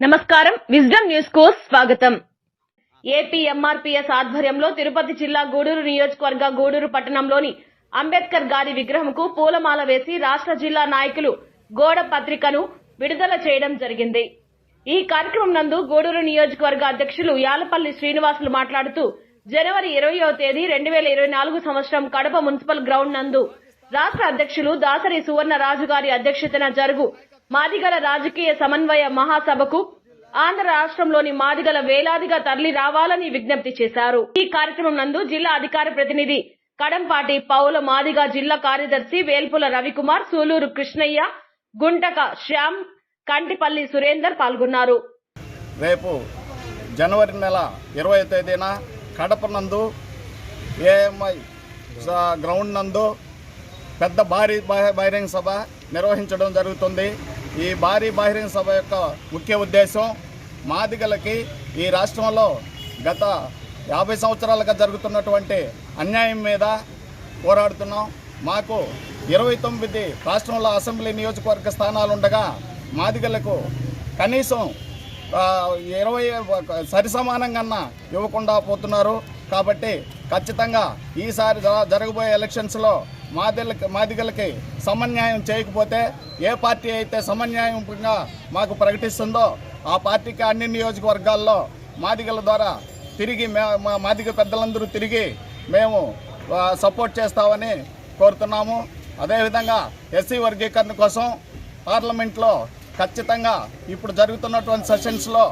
నమస్కారం. విజ్డమ్ న్యూస్కు స్వాగతం. ఏపీ ఎంఆర్పీఎస్ ఆధ్వర్యంలో తిరుపతి జిల్లా గూడూరు నియోజకవర్గ గూడూరు పట్టణంలోని అంబేద్కర్ గారి విగ్రహంకు పూలమాల వేసి రాష్ట్ర జిల్లా నాయకులు గోడ పత్రికను విడుదల చేయడం జరిగింది. ఈ కార్యక్రమం నందు గూడూరు నియోజకవర్గ అధ్యక్షులు యాలపల్లి శ్రీనివాసులు మాట్లాడుతూ జనవరి ఇరవయో తేదీ రెండు వేల ఇరవై నాలుగు సంవత్సరం కడప మున్సిపల్ గ్రౌండ్ నందు రాష్ట్ర అధ్యక్షులు దాసరి సువర్ణ రాజు గారి అధ్యక్షతన జరుగు మాదిగల రాజకీయ సమన్వయ మహాసభకు ఆంధ్ర రాష్ట్రంలోని మాదిగల వేలాదిగా తరలి రావాలని విజ్ఞప్తి చేశారు. ఈ కార్యక్రమం నందు జిల్లా అధికార ప్రతినిధి కడంపాటి పౌల మాదిగ జిల్లా కార్యదర్శి వేల్పుల రవికుమార్ సూలూరు కృష్ణయ్య గుంటక శ్యామ్ కంటిపల్లి సురేందర్ పాల్గొన్నారు. రేపు జనవరి నెల ఇరవై తేదీన కడప నందు ఏఎంఐ గ్రౌండ్ నందు పెద్ద భారీ బహిరంగ సభ నిర్వహించడం జరుగుతుంది. ఈ భారీ బహిరంగ సభ యొక్క ముఖ్య ఉద్దేశం మాదిగలకి ఈ రాష్ట్రంలో గత యాభై సంవత్సరాలుగా జరుగుతున్నటువంటి అన్యాయం మీద పోరాడుతున్నాం. మాకు ఇరవై తొమ్మిది రాష్ట్రంలో అసెంబ్లీ నియోజకవర్గ స్థానాలు ఉండగా మాదిగలకు కనీసం ఇరవై సరి సమానంగా ఇవ్వకుండా పోతున్నారు. కాబట్టి ఖచ్చితంగా ఈసారి జరగబోయే ఎలక్షన్స్లో మాదిలకి మాదిగలకి సమన్యాయం చేయకపోతే ఏ పార్టీ అయితే సమన్యాయంగా మాకు ప్రకటిస్తుందో ఆ పార్టీకి అన్ని నియోజకవర్గాల్లో మాదిగల ద్వారా తిరిగి మా మాదిగ పెద్దలందరూ తిరిగి మేము సపోర్ట్ చేస్తామని కోరుతున్నాము. అదేవిధంగా ఎస్సీ వర్గీకరణ కోసం పార్లమెంట్లో ఖచ్చితంగా ఇప్పుడు జరుగుతున్నటువంటి సెషన్స్లో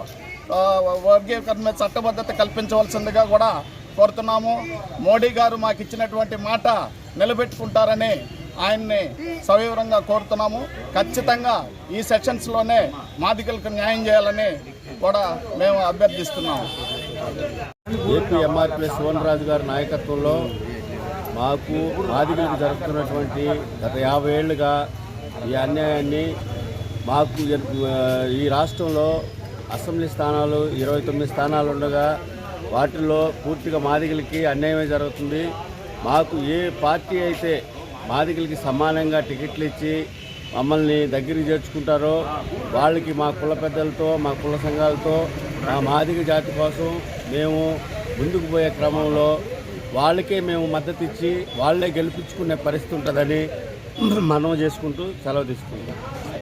వర్గీకరణ మీద చట్టబద్ధత కల్పించవలసిందిగా కూడా కోరుతున్నాము. మోడీ గారు మాకు ఇచ్చినటువంటి మాట నిలబెట్టుకుంటారని ఆయన్ని సవివరంగా కోరుతున్నాము. ఖచ్చితంగా ఈ సెషన్స్లోనే మాదికలకు న్యాయం చేయాలని కూడా మేము అభ్యర్థిస్తున్నాము. ఏపీ ఎంఆర్పిఎస్ రాజు గారి నాయకత్వంలో మాకు బాధితులకు జరుగుతున్నటువంటి గత యాభై ఏళ్ళుగా ఈ అన్యాయాన్ని మాకు ఈ రాష్ట్రంలో అసెంబ్లీ స్థానాలు ఇరవై తొమ్మిది స్థానాలు ఉండగా వాటిల్లో పూర్తిగా మాదిగలకి అన్యాయమే జరుగుతుంది. మాకు ఏ పార్టీ అయితే మాదిగలకి సమానంగా టికెట్లు ఇచ్చి మమ్మల్ని దగ్గరికి చేర్చుకుంటారో వాళ్ళకి మా కుల పెద్దలతో మా కుల సంఘాలతో మా మాదిగ జాతి కోసం మేము ముందుకు పోయే క్రమంలో వాళ్ళకే మేము మద్దతు ఇచ్చి వాళ్ళే గెలిపించుకునే పరిస్థితి ఉంటుందని మనం చేసుకుంటూ సెలవు తీసుకుంటాం